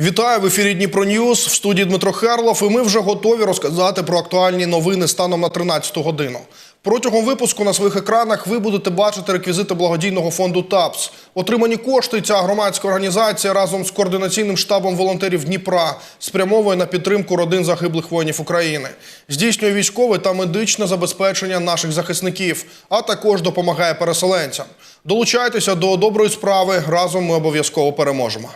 Вітаю в ефірі Дніпро Ньюс в студії Дмитро Харлов. І ми вже готові розказати про актуальні новини станом на 13 годину. Протягом випуску на своїх екранах ви будете бачити реквізити благодійного фонду ТАПС. Отримані кошти ця громадська організація разом з координаційним штабом волонтерів Дніпра спрямовує на підтримку родин загиблих воїнів України, здійснює військове та медичне забезпечення наших захисників, а також допомагає переселенцям. Долучайтеся до доброї справи. Разом ми обов'язково переможемо.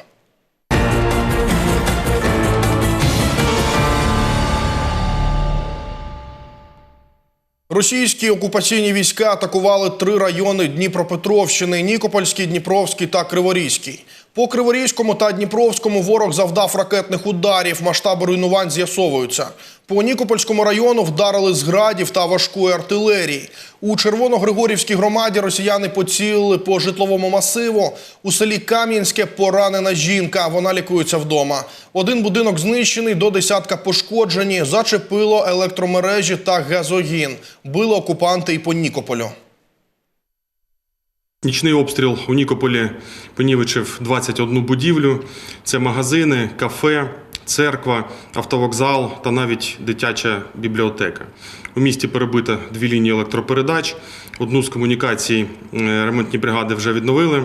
Російські окупаційні війська атакували три райони Дніпропетровщини: Нікопольський, Дніпровський та Криворізький. По Криворізькому та Дніпровському ворог завдав ракетних ударів. Масштаби руйнувань з'ясовуються. По Нікопольському району вдарили з градів та важкої артилерії. У Червоногригорівській громаді росіяни поцілили по житловому масиву. У селі Кам'янське поранена жінка. Вона лікується вдома. Один будинок знищений, до десятка пошкоджені. Зачепило електромережі та газогін. Били окупанти і по Нікополю. Нічний обстріл у Нікополі понівечив 21 будівлю. Це магазини, кафе, церква, автовокзал та навіть дитяча бібліотека. У місті перебито дві лінії електропередач. Одну з комунікацій е, ремонтні бригади вже відновили.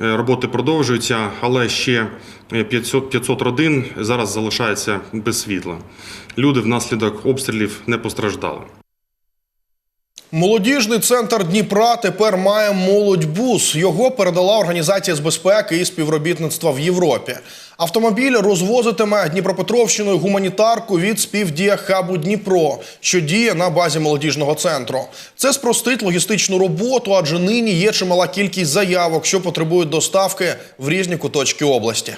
Е, Роботи продовжуються, але ще е, 500, 500 родин зараз залишаються без світла. Люди внаслідок обстрілів не постраждали. Молодіжний центр Дніпра тепер має молодьбус. Його передала організація з безпеки і співробітництва в Європі. Автомобіль розвозитиме Дніпропетровщиною гуманітарку від співдія хабу Дніпро, що діє на базі молодіжного центру. Це спростить логістичну роботу, адже нині є чимала кількість заявок, що потребують доставки в різні куточки області.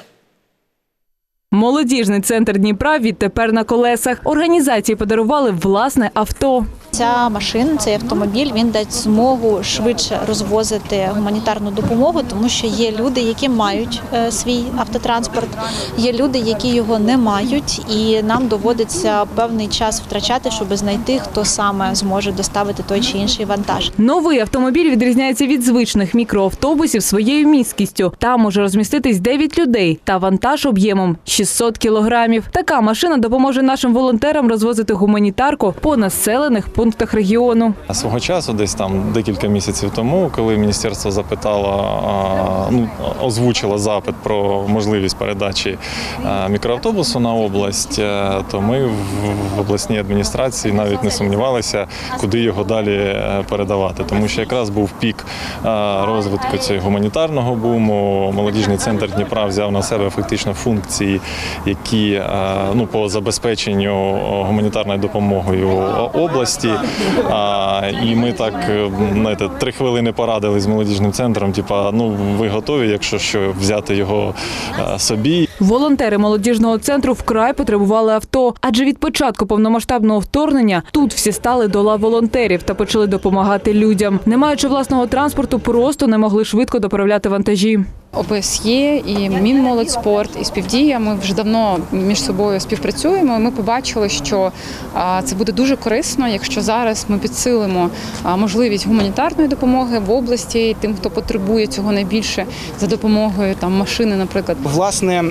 Молодіжний центр Дніпра відтепер на колесах. Організації подарували власне авто. Ця машина, цей автомобіль, він дасть змогу швидше розвозити гуманітарну допомогу, тому що є люди, які мають е, свій автотранспорт, є люди, які його не мають, і нам доводиться певний час втрачати, щоб знайти, хто саме зможе доставити той чи інший вантаж. Новий автомобіль відрізняється від звичних мікроавтобусів своєю міськістю. Там може розміститись 9 людей та вантаж об'ємом 600 кілограмів. Така машина допоможе нашим волонтерам розвозити гуманітарку по населених пунктах регіону. Свого часу, десь там декілька місяців тому, коли міністерство запитало, ну озвучило запит про можливість передачі мікроавтобусу на область, е, то ми в- обласній адміністрації навіть не сумнівалися, куди його далі е, передавати, тому що якраз був пік розвитку цього гуманітарного буму. Молодіжний центр Дніпра взяв на себе фактично функції, які е, ну по забезпеченню гуманітарною допомогою області. І ми так е, знаєте, три хвилини порадили з молодіжним центром. Типа, ну ви готові, якщо що, взяти його е, собі. Волонтери молодіжного центру вкрай потребували авто, адже від початку повномасштабного вторгнення тут всі стали до лав волонтерів та почали допомагати людям. Не маючи власного транспорту, просто не могли швидко доправляти вантажі. ОБСЄ і Мінмолодьспорт і співдія. Ми вже давно між собою співпрацюємо. Ми побачили, що це буде дуже корисно, якщо зараз ми підсилимо можливість гуманітарної допомоги в області тим, хто потребує цього найбільше за допомогою там машини, наприклад. Власне,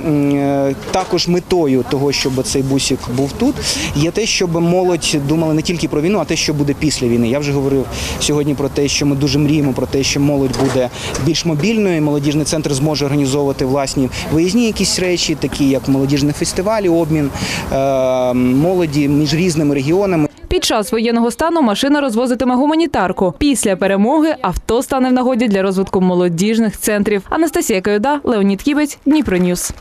також метою того, щоб цей бусик був тут, є те, щоб молодь думала не тільки про війну, а те, що буде після війни. Я вже говорив сьогодні про те, що ми дуже мріємо про те, що молодь буде більш мобільною. Молодіжний центр зможе організовувати власні виїзні якісь речі, такі як молодіжні фестивалі, обмін е, молоді між різними регіонами. Під час воєнного стану машина розвозитиме гуманітарку. Після перемоги авто стане в нагоді для розвитку молодіжних центрів. Анастасія Каюда, Леонід Кібець, Дніпро Ньюс.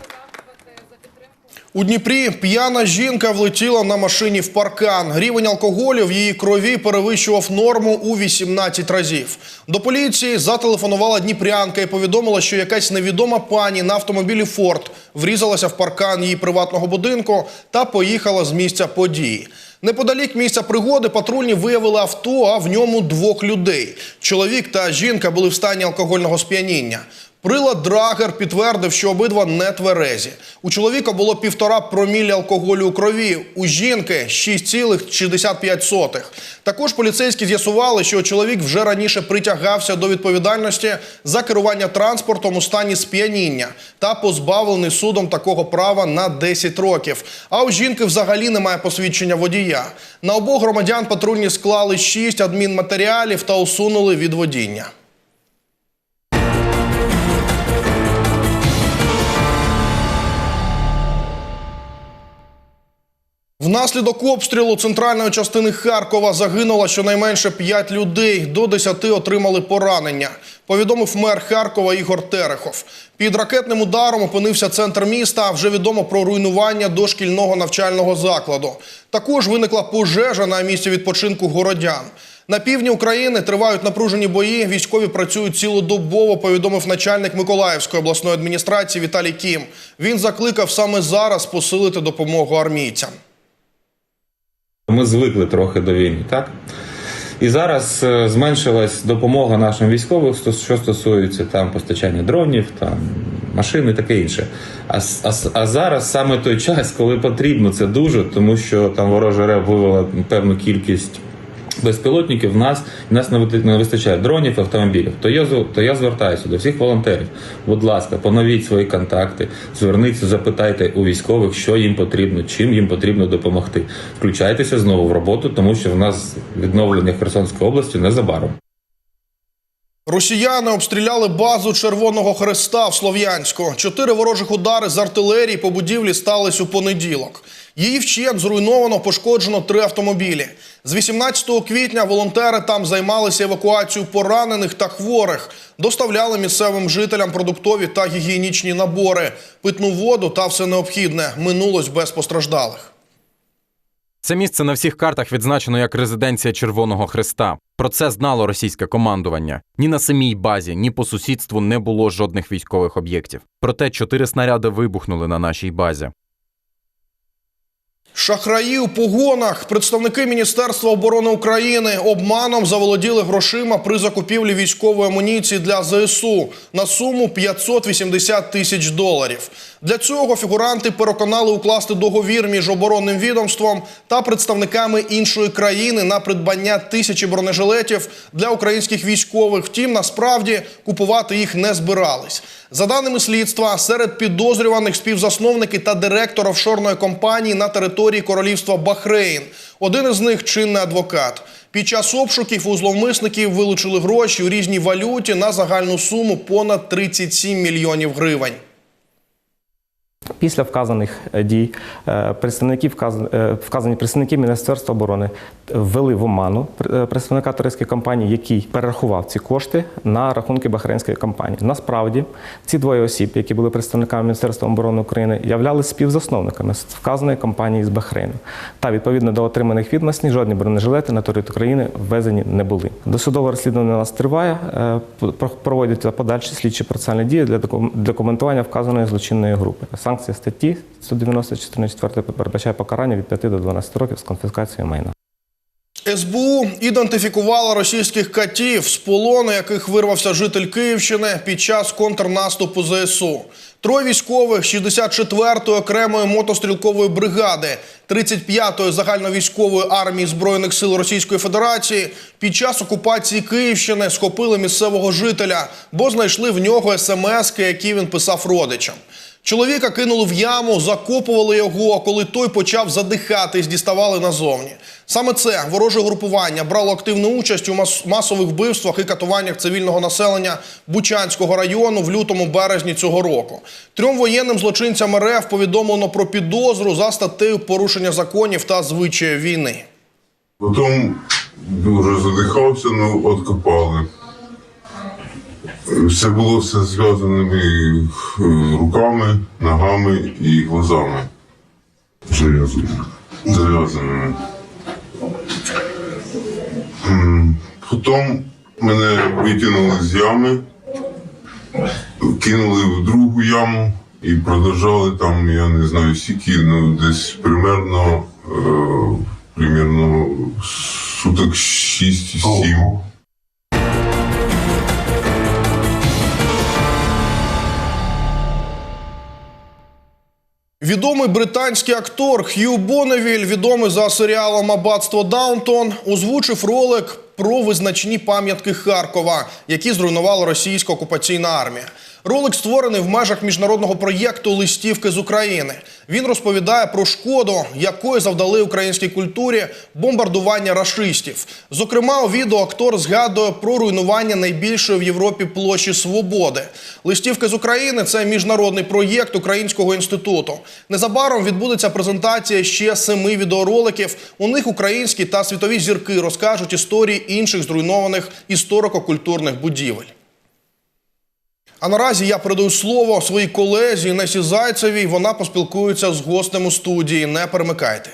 У Дніпрі п'яна жінка влетіла на машині в паркан. Рівень алкоголю в її крові перевищував норму у 18 разів. До поліції зателефонувала дніпрянка і повідомила, що якась невідома пані на автомобілі Форд врізалася в паркан її приватного будинку та поїхала з місця події. Неподалік місця пригоди патрульні виявили авто, а в ньому двох людей. Чоловік та жінка були в стані алкогольного сп'яніння. Прилад Драгер підтвердив, що обидва не тверезі. У чоловіка було півтора промілі алкоголю у крові, у жінки 6,65. Також поліцейські з'ясували, що чоловік вже раніше притягався до відповідальності за керування транспортом у стані сп'яніння та позбавлений судом такого права на 10 років. А у жінки взагалі немає посвідчення водія. На обох громадян патрульні склали 6 адмінматеріалів та усунули від водіння. Внаслідок обстрілу центральної частини Харкова загинуло щонайменше 5 людей, до 10 отримали поранення. Повідомив мер Харкова Ігор Терехов. Під ракетним ударом опинився центр міста. Вже відомо про руйнування дошкільного навчального закладу. Також виникла пожежа на місці відпочинку городян. На півдні України тривають напружені бої. Військові працюють цілодобово. Повідомив начальник Миколаївської обласної адміністрації Віталій Кім. Він закликав саме зараз посилити допомогу армійцям. Ми звикли трохи до війни, так? І зараз е, зменшилась допомога нашим військовим, що стосується там постачання дронів, там машин і таке інше. А, а, а зараз саме той час, коли потрібно це дуже, тому що там ворожа РЕБ вивела певну кількість безпілотників. В нас в нас не вистачає дронів, автомобілів. То я то я звертаюся до всіх волонтерів. Будь ласка, поновіть свої контакти, зверніться, запитайте у військових, що їм потрібно, чим їм потрібно допомогти. Включайтеся знову в роботу, тому що в нас відновлення Херсонської області незабаром. Росіяни обстріляли базу Червоного Хреста в Слов'янську. Чотири ворожих удари з артилерії по будівлі стались у понеділок. Її вщент зруйновано, пошкоджено три автомобілі. З 18 квітня волонтери там займалися евакуацією поранених та хворих, доставляли місцевим жителям продуктові та гігієнічні набори, питну воду та все необхідне. Минулось без постраждалих. Це місце на всіх картах відзначено як резиденція Червоного Хреста. Про це знало російське командування. Ні на самій базі, ні по сусідству не було жодних військових об'єктів. Проте чотири снаряди вибухнули на нашій базі. Шахраї у погонах. Представники Міністерства оборони України обманом заволоділи грошима при закупівлі військової амуніції для ЗСУ на суму 580 тисяч доларів. Для цього фігуранти переконали укласти договір між оборонним відомством та представниками іншої країни на придбання тисячі бронежилетів для українських військових. Втім, насправді купувати їх не збирались. За даними слідства, серед підозрюваних співзасновники та директор офшорної компанії на території королівства Бахрейн. Один із них чинний адвокат. Під час обшуків у зловмисників вилучили гроші у різній валюті на загальну суму понад 37 мільйонів гривень. Після вказаних е, дій е, представники е, вказані представники Міністерства оборони ввели в оману представника турецької компанії, який перерахував ці кошти на рахунки бахрейнської компанії. Насправді ці двоє осіб, які були представниками Міністерства оборони України, являлися співзасновниками вказаної компанії з Бахрейну. Та відповідно до отриманих відомостей, жодні бронежилети на територію України ввезені не були. Досудове розслідування у нас триває. про- Проводяться подальші слідчі процесуальні дії для докум- документування вказаної злочинної групи. Санкція статті 190 частини 4 передбачає покарання від 5 до 12 років з конфіскацією майна. СБУ ідентифікувала російських катів, з полону яких вирвався житель Київщини під час контрнаступу ЗСУ. Троє військових 64-ї окремої мотострілкової бригади, 35-ї загальновійськової армії Збройних сил Російської Федерації під час окупації Київщини схопили місцевого жителя, бо знайшли в нього смски, які він писав родичам. Чоловіка кинули в яму, закопували його, а коли той почав задихатись, діставали назовні. Саме це вороже групування брало активну участь у мас- масових вбивствах і катуваннях цивільного населення Бучанського району в лютому березні цього року. Трьом воєнним злочинцям РФ повідомлено про підозру за статтею порушення законів та звичаїв війни. Потім дуже задихався, ну откопали. Все було все зв'язаними е, руками, ногами і глазами. Зав'язаними. Зав'язаними. Потім мене витягнули з ями, кинули в другу яму і продовжали там, я не знаю, скільки, ну десь примерно, е, примерно суток 6-7. Відомий британський актор Х'ю Боневіль, відомий за серіалом Аббатство Даунтон, озвучив ролик про визначні пам'ятки Харкова, які зруйнувала російська окупаційна армія. Ролик створений в межах міжнародного проєкту Листівки з України. Він розповідає про шкоду, якої завдали українській культурі бомбардування рашистів. Зокрема, у відео актор згадує про руйнування найбільшої в Європі площі Свободи. Листівки з України це міжнародний проєкт Українського інституту. Незабаром відбудеться презентація ще семи відеороликів. У них українські та світові зірки розкажуть історії інших зруйнованих історико-культурних будівель. А наразі я передаю слово своїй колезі Несі Зайцевій. Вона поспілкується з гостем у студії. Не перемикайте.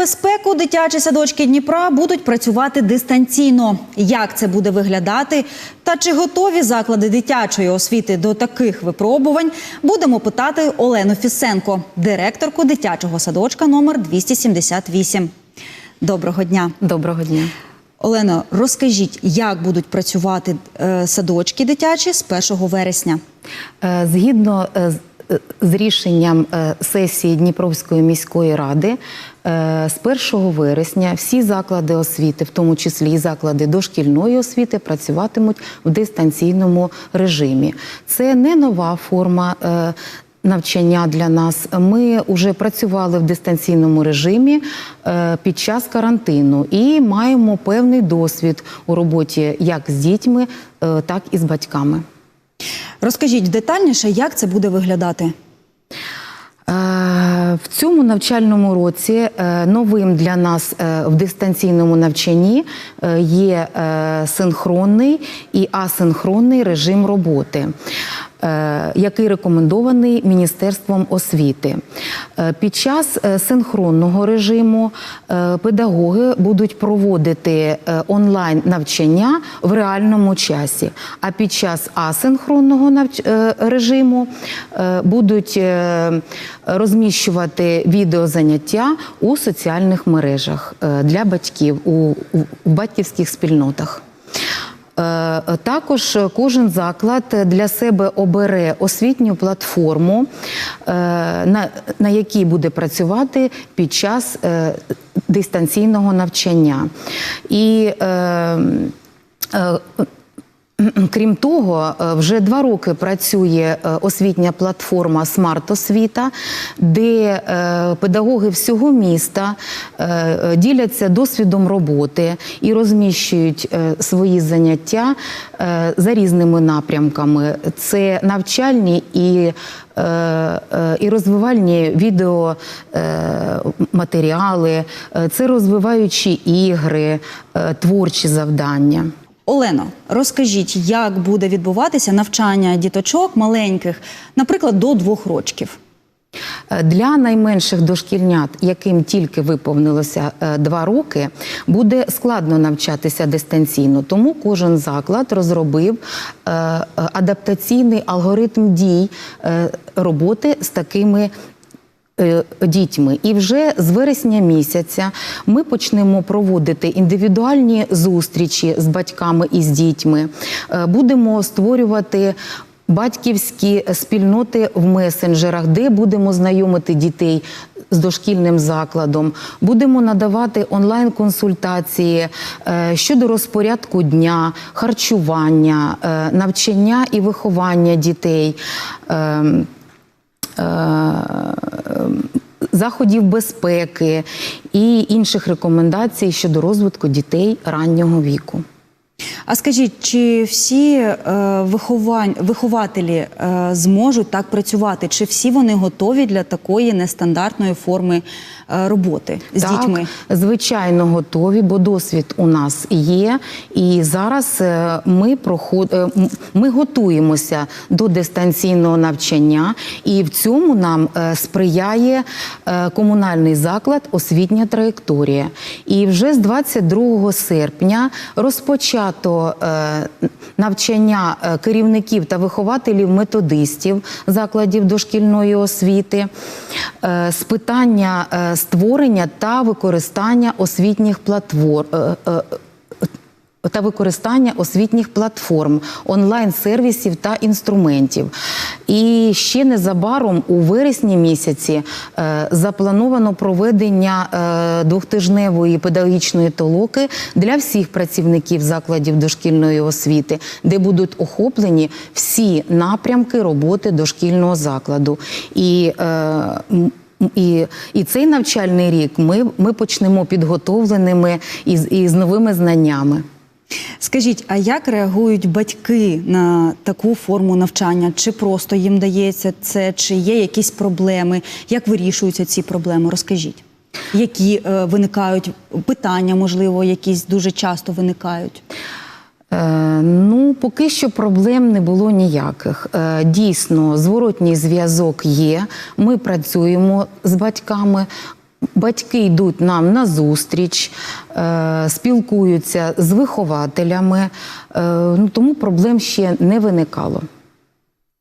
Через небезпеку дитячі садочки Дніпра будуть працювати дистанційно. Як це буде виглядати та чи готові заклади дитячої освіти до таких випробувань, будемо питати Олену Фісенко, директорку дитячого садочка номер 278. Доброго дня. Доброго дня. Олено, розкажіть, як будуть працювати е, садочки дитячі з 1 вересня? Е, Згідно е, з- е, рішенням е, сесії Дніпровської міської ради, е, з 1 вересня всі заклади освіти, в тому числі і заклади дошкільної освіти, працюватимуть в дистанційному режимі. Це не нова форма. Навчання для нас ми вже працювали в дистанційному режимі під час карантину і маємо певний досвід у роботі як з дітьми, так і з батьками. Розкажіть детальніше, як це буде виглядати? Е, В цьому навчальному році е, новим для нас е, в дистанційному навчанні є синхронний і асинхронний режим роботи. Е, Який рекомендований Міністерством освіти. Е, Під час е, синхронного режиму педагоги будуть проводити онлайн навчання в реальному часі. А під час асинхронного навч- режиму будуть розміщувати відеозаняття у соціальних мережах для батьків у батьківських спільнотах. Е, Також кожен заклад для себе обере освітню платформу, е, на, якій буде працювати під час е, дистанційного навчання. І Крім того, е, вже два роки працює е, освітня платформа Смарт Освіта, де е, педагоги всього міста діляться досвідом роботи і розміщують свої заняття за різними напрямками. Це навчальні і і розвивальні відеоматеріали, це розвиваючі ігри, творчі завдання. Олено, розкажіть, як буде відбуватися навчання діточок маленьких, наприклад, до двох рочків? Е, Для найменших дошкільнят, яким тільки виповнилося е, два роки, буде складно навчатися дистанційно. Тому кожен заклад розробив е, адаптаційний алгоритм дій роботи з такими. Е, Дітьми, і вже з вересня місяця ми почнемо проводити індивідуальні зустрічі з батьками і з дітьми. Е, Будемо створювати батьківські спільноти в месенджерах, де будемо знайомити дітей з дошкільним закладом, будемо надавати онлайн-консультації е, щодо розпорядку дня, харчування, навчання і виховання дітей. Е, Заходів безпеки і інших рекомендацій щодо розвитку дітей раннього віку. А скажіть, чи всі е, виховань, вихователі е, зможуть так працювати? Чи всі вони готові для такої нестандартної форми роботи з так, дітьми? Звичайно, готові, бо досвід у нас є. І зараз е, ми проход... е, ми готуємося до дистанційного навчання, і в цьому нам е, сприяє е, комунальний заклад Освітня траєкторія. І вже з 22 серпня розпочато е, навчання е, керівників та вихователів методистів закладів дошкільної освіти е, з питання е, створення та використання освітніх платформ. та використання освітніх платформ, онлайн-сервісів та інструментів. І ще незабаром у вересні місяці е, заплановано проведення е, двохтижневої педагогічної толоки для всіх працівників закладів дошкільної освіти, де будуть охоплені всі напрямки роботи дошкільного закладу. І е, і, і цей навчальний рік ми, ми почнемо підготовленими і, і з новими знаннями. Скажіть, а як реагують батьки на таку форму навчання? Чи просто їм дається це, чи є якісь проблеми? Як вирішуються ці проблеми? Розкажіть. Які е, виникають питання, можливо, якісь дуже часто виникають? Е, ну, поки що проблем не було ніяких. Е, дійсно, зворотній зв'язок є. Ми працюємо з батьками. Батьки йдуть нам на зустріч, е, спілкуються з вихователями, ну, тому проблем ще не виникало.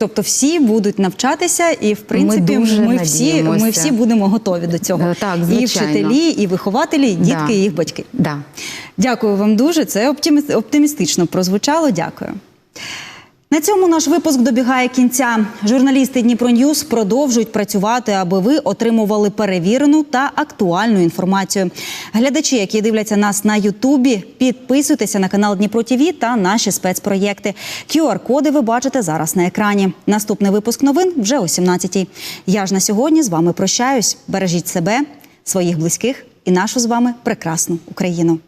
Тобто всі будуть навчатися, і в принципі дуже ми, всі, ми всі будемо готові до цього. Е, так, і вчителі, і вихователі, і дітки, Да. і їх батьки. Да. Дякую вам дуже. Це оптимі- оптимістично прозвучало. Дякую. На цьому наш випуск добігає кінця. Журналісти Дніпро Ньюс продовжують працювати, аби ви отримували перевірену та актуальну інформацію. Глядачі, які дивляться нас на Ютубі, підписуйтеся на канал Дніпро ТІВІ та наші спецпроєкти. QR-коди ви бачите зараз на екрані. Наступний випуск новин вже о 17-й. Я ж на сьогодні з вами прощаюсь. Бережіть себе, своїх близьких і нашу з вами прекрасну Україну.